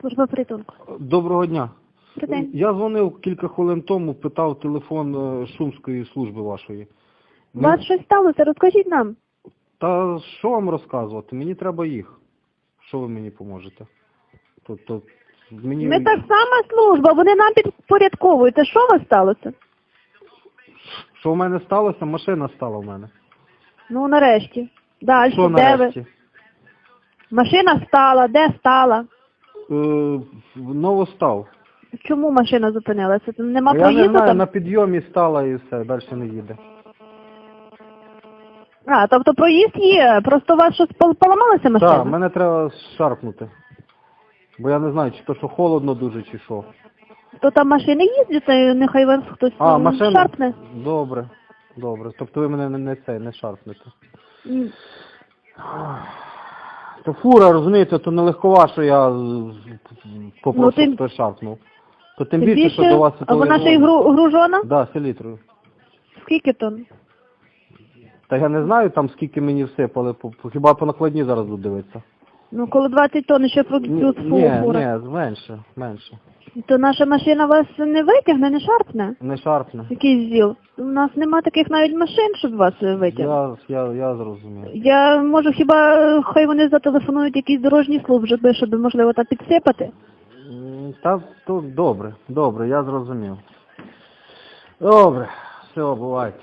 служба порятунку. Доброго дня. Добрий день. Я дзвонив кілька хвилин тому, питав телефон е, Шумської служби вашої. У вас щось сталося? Розкажіть нам. Та що вам розказувати? Мені треба їх. Що ви мені поможете? Тобто мені Ми та ж сама служба, вони нам підпорядковуються. Що у вас сталося? що в мене сталося? Машина стала в мене. Ну, нарешті. Далі, Що де ви? нарешті? Машина стала, де стала? Е, новостав. Чому машина зупинилася? Там Нема Я не проїзду знаю, там? на підйомі стала і все, далі не їде. А, тобто проїзд є, просто у вас щось пол- поламалася машина? Так, мене треба шарпнути. Бо я не знаю, чи то що холодно дуже, чи що. То там машини їздять, і нехай вас хтось А, м, машина? шарпне. Добре, добре. Тобто ви мене не, не цей, не шарпнете. М. То фура, розумієте, то не легкова, що я Ну, тим- хто. То тим Тим більше, що до вас... а вона ще й гру, гружона? Да, селітрою. Скільки тонн? Та я не знаю там скільки мені всипали, по- по- хіба по накладні зараз буду дивитися. Ну, коли 20 тонн ще Ні, плюс ні, фура. ні, менше, менше. То наша машина вас не витягне, не шарпне? Не шарпне. Якийсь зіл. У нас нема таких навіть машин, щоб вас е, витягнути. Я, я, я зрозумів. Я можу хіба е, хай вони зателефонують якісь дорожні служби, щоб можливо там підсипати. М, Та то добре, добре, я зрозумів. Добре, все, бувайте.